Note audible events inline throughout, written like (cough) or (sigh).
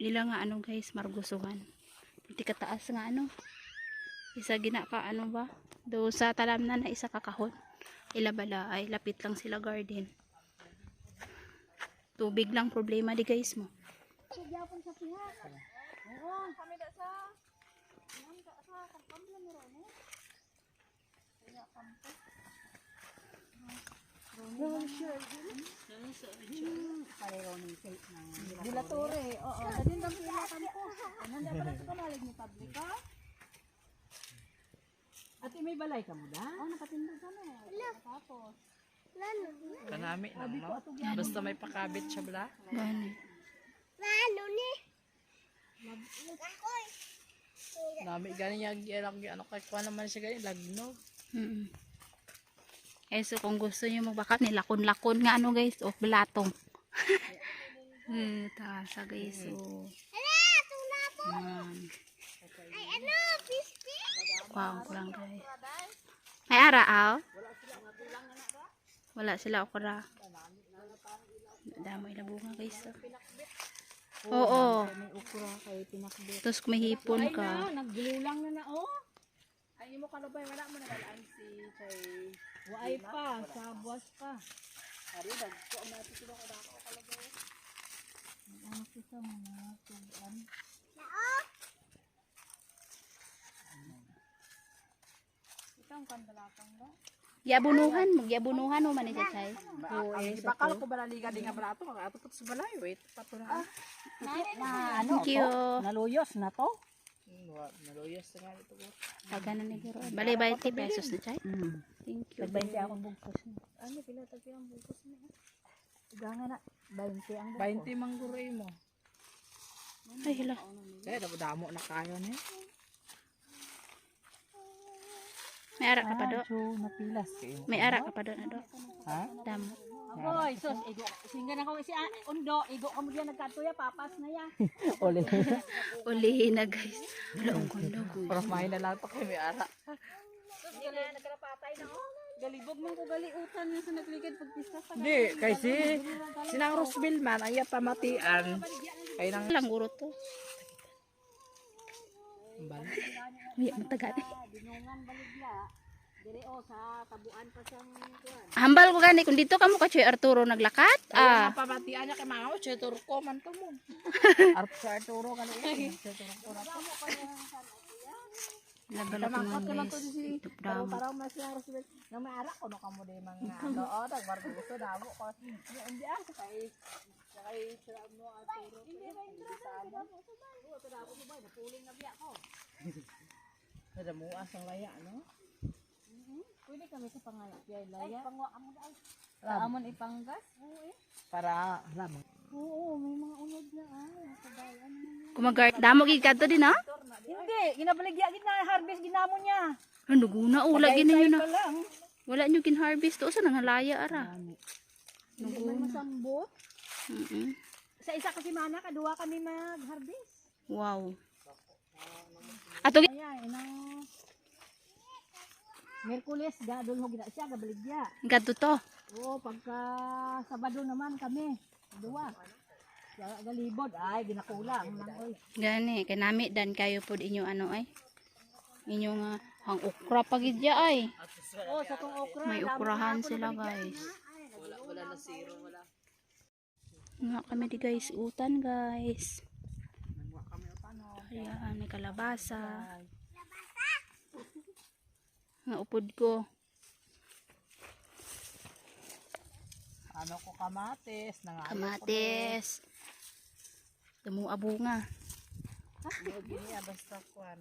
nila nga ano guys margusuhan. Pati kataas nga ano? Isa gina ka ano ba? Do sa talamnan na isa kakahon ila bala ay lapit lang sila garden. Tubig lang problema di guys mo Dilatore, oo. Sa din ang pinatan ko. Nanda pa sa kanalig ni public ha? Ate, may balay ka mo da? Oo, nakatindog ka na. Tapos, Kanami lang, no? Basta may pakabit siya bala. gani Nami gani yung yung ano kay kuha naman siya gani lagnog. mm eh so kung gusto niyo magbakat nilakon-lakon nga ano guys o belatong (laughs) eh tasa guys so Yan. Wow, ko lang guys. May araaw? Wala sila okra. Damay na bunga guys. oh. Oo. may ukra kay pinakbit. Tapos may hipon Ay ka. na, naglulang na na, oh. Ay mo kalubay wala mo nagalaan si kay Waay pa, sa buwas pa. Ari dag ko ang natin sila ko dako kalubay. Ang sa mga tubuan. Ito ang kandalatang ba? Yabunuhan, magyabunuhan mo man ni Chay. Oo, eh bakal ko balaliga di nga balato mga ato sa balay wait patura. Na, Thank you. Naluyos na to? Naluyos nga ito. Pagana ni Giro. Bali 20 pesos na Chay. Hmm. Thank you. Nag-20 akong bugkos na. Ano, pila tabi ang bugkos na? Iga nga na, 20 ang bugkos. 20 mangguroy mo. Ay. Kaya dapat damo na kayo ni. May ara ka pa do. So, napilas kayo. May ara ka pa do na do. Ha? Damo. Aboy, sus, igo. Singa na ko si undo, igo ka mo diyan nagkatuya, papas na ya. Oli. Ulihin na guys. Wala ang kondo guys. Para mahin na lang to kay may ara. Sus, gali nagkarapatay na oh. Galibog man ko galiutan niya sa nagligid pagpista sa Di, kay si sinang Roseville man ay pamatian. Kay nang Lang guro to. bal. Uy, mataga na. dinungan baligya. Dire o sa tabuan pa siyang kuan. Hambal ko gani kung dito ka mo ka Choy Arturo naglakat. Ah, Ah, pamatian niya kay mama mo, chetur ko man to mo. (laughs) Arp sa Arturo kan Chetur ko na. nagalatungan ko lang to guys. si Ito Pero damo. parang mas na Roseville. Nang may ara ko no kamo de mga ano, oh, nagbar gusto damo ko. Hindi ah kay kay sila mo Arturo. Hindi ba indra Ada mo asang laya no? Pwede kami sa pangalap yay laya. Pangwa amo dai. Amon ipanggas? Para lamang. Oo, may mga unod na ay, kabayan mo. Kumagart. Damo gid kadto din ha. Hindi, ginabaligya gid na harvest ginamo niya. Ano guna ula gini yun na. Pa lang. Wala nyo gin harvest to sa nangalaya ara. Hindi man masambot. Mm Sa isa kasi mana kadua kami mag-harvest. Wow. Ato Kaya inang Merkules gadol mo gina siya gabaligya. gadto to. Oo, pagka Sabado naman kami. Dua. Sa galibod ay ginakulang nang oy. Gani kay nami dan kayo pod inyo ano ay. Inyo nga ang okra pa gid ya ay. Oh, sa tong okra. May ukrahan sila guys. Wala wala na zero wala. Nga kami di guys utan guys. Ayan, may kalabasa. Nga (laughs) upod ko. Ano ko kamates, nangalo Kamates. Tumu abunga. ko. Gini basta kwan.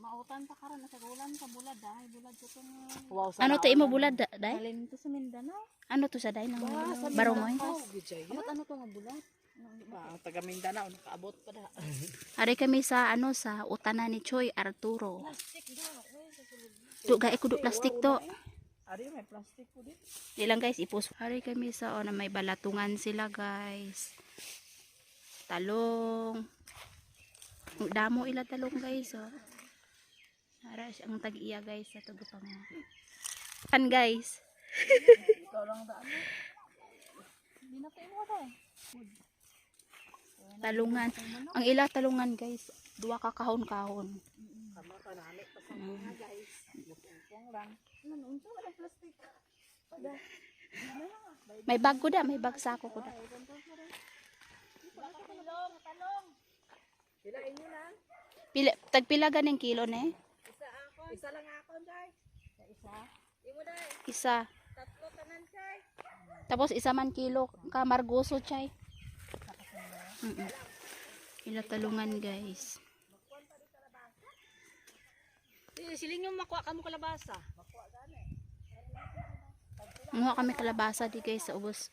Mautan pa karon sa gulan sa bulad dahil bulad ko tong Wow, sa Ano to imo bulad da- day? Galing to sa Mindanao. Ano to sa day ng barongoy? Ano to nga bulad? Ah, taga Mindanao nakaabot pa da. Ari kami sa ano sa utanan ni Choy Arturo. Do gae kudo plastic to. Ari may plastic po din. Di lang guys, ipus. Hari kami sa o na may balatungan sila guys. Talong. Damo ila talong guys oh. Ara ang tag-iya guys sa tugo pa mo. Kan guys. Ikaw lang daan. Binatiin mo ba? Talungan. Ang ila talungan guys. Duwa ka kahon-kahon. Kama ka nani pa sa Mm. mga guys. Yung lang. Ano, unsa wala plastic. Pada. May bag ko da. May bag sako ko da. Inyo na. Pila, tagpila ganing kilo ne? Isa ako. Isa lang ako. Sa isa. Imo. Isa. Tatlo tanan. Tapos isa man kilo ka margoso chay. Mm -mm. Ila talungan guys. Eh, siling yung makuha ka mo kalabasa. Muha kami kalabasa di guys sa ubos.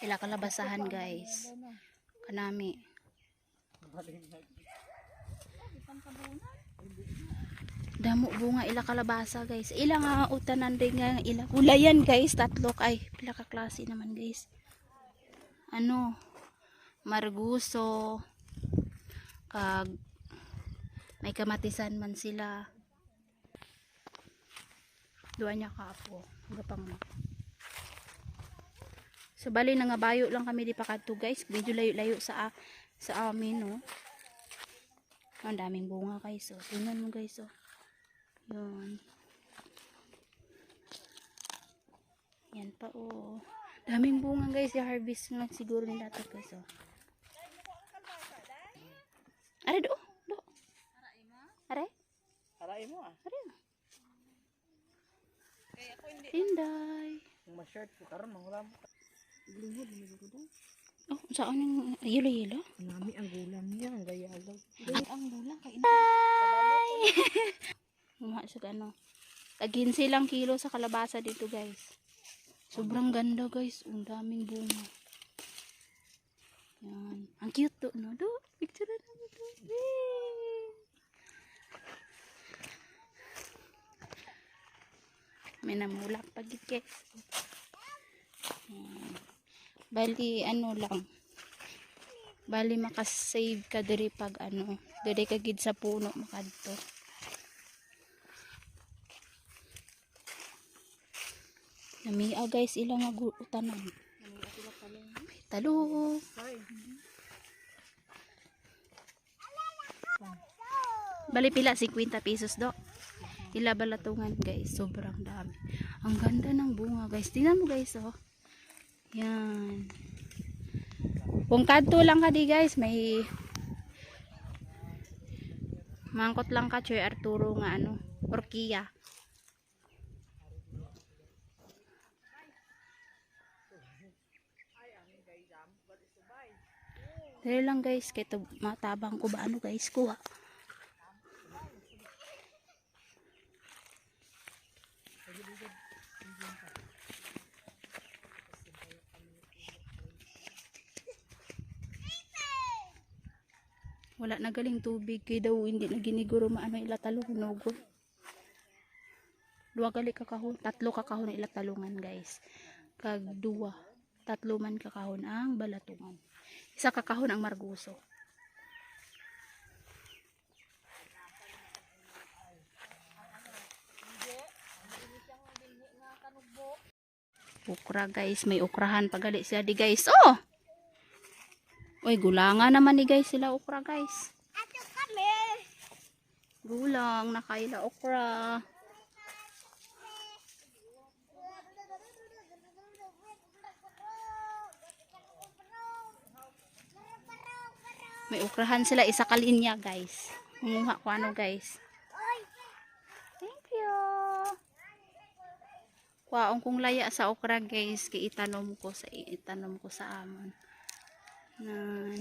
Ila kalabasahan guys. Kanami. Damo bunga ila kalabasa guys. Ila nga utanan rin nga ila. Ulayan guys. Tatlo ay pila ka klase naman guys. Ano? Marguso. Kag may kamatisan man sila. Duwa niya ka po. Gapang mo. So bali na nga bayo lang kami di pa kadto guys. Medyo layo-layo sa sa amin no. Ang daming bunga guys oh. Tingnan mo guys oh. Yun. Yan pa oh. Daming bunga guys. I-harvest lang siguro nila ito guys oh. Are do. Do. Are. Aray mo ah. Are. Kaya ako hindi. Inday. Ma-shirt ko karon mangulam. Lingod ni ko. Oh, saan yung yelo-yelo? Nami ang gulam niya, ang gayalaw. Ang gulang kay (laughs) Mga sa ano. Tagin silang kilo sa kalabasa dito guys. Sobrang ganda guys. Ang daming bunga. Yan. Ang cute to, no? Do, picture na namin to. May namulak pa gid guys. Bali, ano lang. Bali, makasave ka diri pag ano. Diri ka gid sa puno makadto. Namia guys ilang nga gu- utanan. Talo. Bali pila 50 pesos do. Ila balatungan guys, sobrang dami. Ang ganda ng bunga guys. Tingnan mo guys oh. Yan. Kung kadto lang ka di guys, may mangkot lang ka Choy Arturo nga ano, Orkia. Dali lang guys, kaya matabang ko ba? Ano guys, kuha. Wala na galing tubig, kaya daw hindi na giniguro. Maano ila talungan Dua gali kakahon, tatlo kakahon ila talungan guys. Kag duwa, tatlo man kakahon ang balatungan. Isa kakahon ang marguso. Ukra guys, may ukrahan pagali siya di guys. Oh! Uy, gulangan naman ni guys sila ukra guys. Gulang, nakaila okra. May ukrahan sila isa kalinya guys. Munguha ko ano guys. Thank you. Kwaong kung laya sa okra guys, kay itanom ko sa itanom ko sa amon. Nan.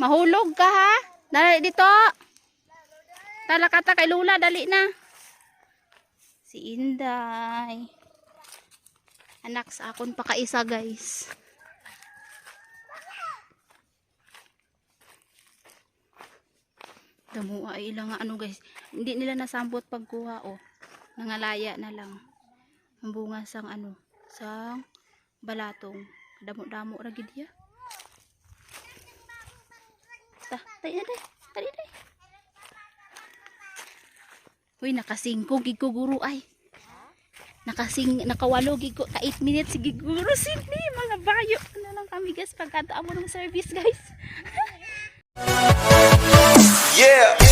Mahulog ka ha? Dali dito. Talakata kay Lula, dali na. Si Inday. Anak sa akon pa kaisa guys. Damo ay ilang ano guys. Hindi nila nasambot pagkuha oh. Nangalaya na lang. Ang bunga sang ano, sang balatong. Damo-damo ra gid ya. Ta, tay na Uy, nakasingko guru ay. Nakasing nakawalo ko ka 8 minutes sige guru mga bayo. Ano lang kami guys pagkataon mo ng service guys. (laughs) Yeah.